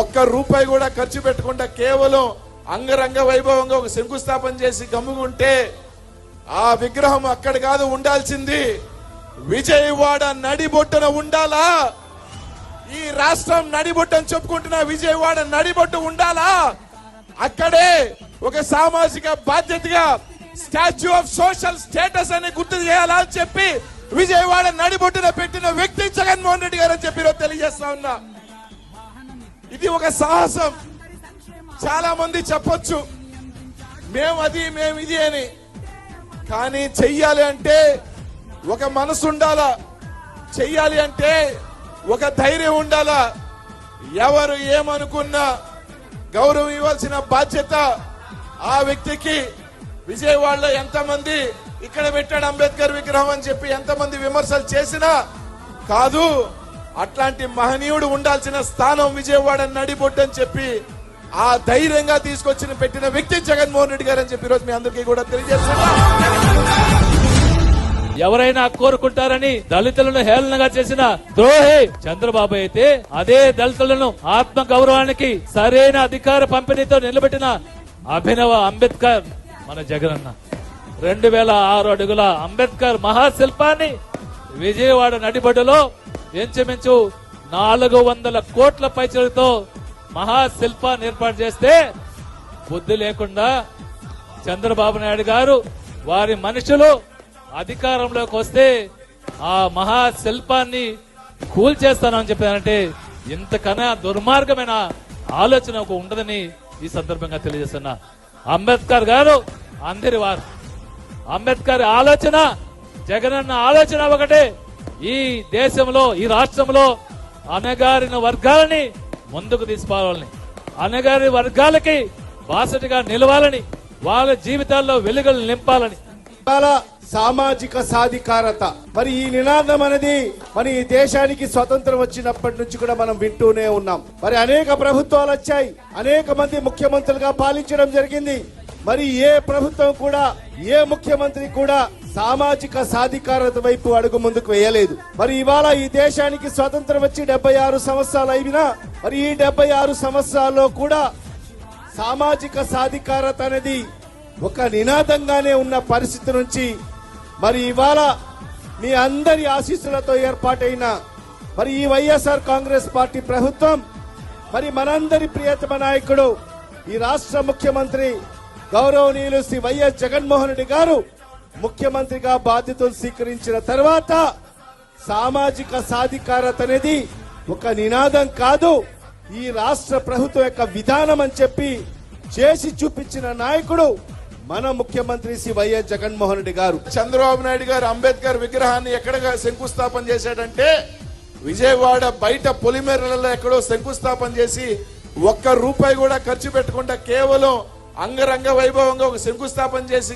ఒక్క రూపాయి కూడా ఖర్చు పెట్టకుండా కేవలం అంగరంగ వైభవంగా ఒక శంకుస్థాపన చేసి గమ్ముగుంటే ఆ విగ్రహం అక్కడ కాదు ఉండాల్సింది. విజయవాడ నడిబొట్టున ఉండాలా? ఈ రాష్ట్రం నడిబొట్టని చెప్పుకుంటున్న విజయవాడ నడిబొట్టు ఉండాలా? అక్కడే ఒక సామాజిక బాధ్యతగా స్టాచ్యూ ఆఫ్ సోషల్ స్టేటస్ అని గుర్తు చేయాలా అని చెప్పి విజయవాడ నడిబొట్టున పెట్టిన వ్యక్తి జగన్మోహన్ రెడ్డి గారు అని చెప్పి తెలియజేస్తా ఉన్నా. ఇది ఒక సాహసం. చాలా మంది చెప్పొచ్చు మేము అది మేము ఇది అని. కానీ చెయ్యాలి అంటే ఒక మనసు ఉండాలా? చెయ్యాలి అంటే ఒక ధైర్యం ఉండాలా? ఎవరు ఏమనుకున్నా గౌరవం ఇవ్వాల్సిన బాధ్యత ఆ వ్యక్తికి. విజయవాడలో ఎంతమంది ఇక్కడ పెట్టాడు అంబేద్కర్ విగ్రహం అని చెప్పి ఎంతమంది విమర్శలు చేసినా కాదు. అట్లాంటి మహనీయుడు ఉండాల్సిన స్థానం విజయవాడ నడిబొట్టని చెప్పి ఆ ధైర్యంగా తీసుకొచ్చిన పెట్టిన వ్యక్తి జగన్మోహన్ రెడ్డి గారు అని చెప్పి ఈరోజు మీ అందరికీ కూడా తెలియజేస్తున్నా. ఎవరైనా కోరుకుంటారని దళితులను హేళనగా చేసిన ద్రోహి చంద్రబాబు అయితే అదే దళితులను ఆత్మ గౌరవానికి సరైన అధికార పంపిణీతో నిలబెట్టిన అభినవ అంబేద్కర్ మన జగనన్న. రెండు వేల ఆరు అడుగుల అంబేద్కర్ మహాశిల్పాన్ని విజయవాడ నడిబడులో ఇంచుమించు నాలుగు వందల కోట్ల పైచలతో మహాశిల్పాన్ని ఏర్పాటు చేస్తే బుద్ధి లేకుండా చంద్రబాబు నాయుడు గారు వారి మనుషులు అధికారంలోకి వస్తే ఆ మహా శిల్పాన్ని కూల్చేస్తానని చెప్పారంటే ఇంతకన్నా దుర్మార్గమైన ఆలోచన ఒక ఉండదని ఈ సందర్భంగా తెలియజేస్తున్నా. అంబేద్కర్ గారు అందరి వారు. అంబేద్కర్ ఆలోచన జగనన్న ఆలోచన ఒకటే. ఈ దేశంలో ఈ రాష్ట్రంలో అనగారిన వర్గాలని ముందుకు తీసుకోవాలని అనగారి వర్గాలకి బాసటిగా నిలవాలని వాళ్ళ జీవితాల్లో వెలుగులు నింపాలని. సామాజిక సాధికారత. మరి ఈ నినాదం అనేది మరి ఈ దేశానికి స్వతంత్రం వచ్చినప్పటి నుంచి కూడా మనం వింటూనే ఉన్నాం. మరి అనేక ప్రభుత్వాలు వచ్చాయి. అనేక మంది ముఖ్యమంత్రులుగా పాలించడం జరిగింది. మరి ఏ ప్రభుత్వం కూడా ఏ ముఖ్యమంత్రి కూడా సామాజిక సాధికారత వైపు అడుగు ముందుకు వేయలేదు. మరి ఇవాళ ఈ దేశానికి స్వతంత్రం వచ్చి డెబ్బై ఆరు సంవత్సరాలు అయినా మరి ఈ డెబ్బై ఆరు సంవత్సరాల్లో కూడా సామాజిక సాధికారత అనేది ఒక నినాదంగానే ఉన్న పరిస్థితి నుంచి మరి ఇవాళ మీ అందరి ఆశీస్సులతో ఏర్పాటైన మరి ఈ వైఎస్ఆర్ కాంగ్రెస్ పార్టీ ప్రభుత్వం మరి మనందరి ప్రియతమ నాయకుడు ఈ రాష్ట్ర ముఖ్యమంత్రి గౌరవనీయులు శ్రీ వైఎస్ జగన్మోహన్ రెడ్డి గారు ముఖ్యమంత్రిగా బాధ్యతలు స్వీకరించిన తర్వాత సామాజిక సాధికారత అనేది ఒక నినాదం కాదు. ఈ రాష్ట్ర ప్రభుత్వం యొక్క విధానం అని చెప్పి చేసి చూపించిన నాయకుడు మన ముఖ్యమంత్రి శ్రీ వైఎస్ జగన్మోహన్ రెడ్డి గారు. చంద్రబాబు నాయుడు గారు అంబేద్కర్ విగ్రహాన్ని ఎక్కడ శంకుస్థాపన చేశాడంటే విజయవాడ బయట పొలిమేరలలో ఎక్కడో శంకుస్థాపన చేసి ఒక్క రూపాయి కూడా ఖర్చు పెట్టకుండా కేవలం అంగరంగ వైభవంగా ఒక శంకుస్థాపన చేసి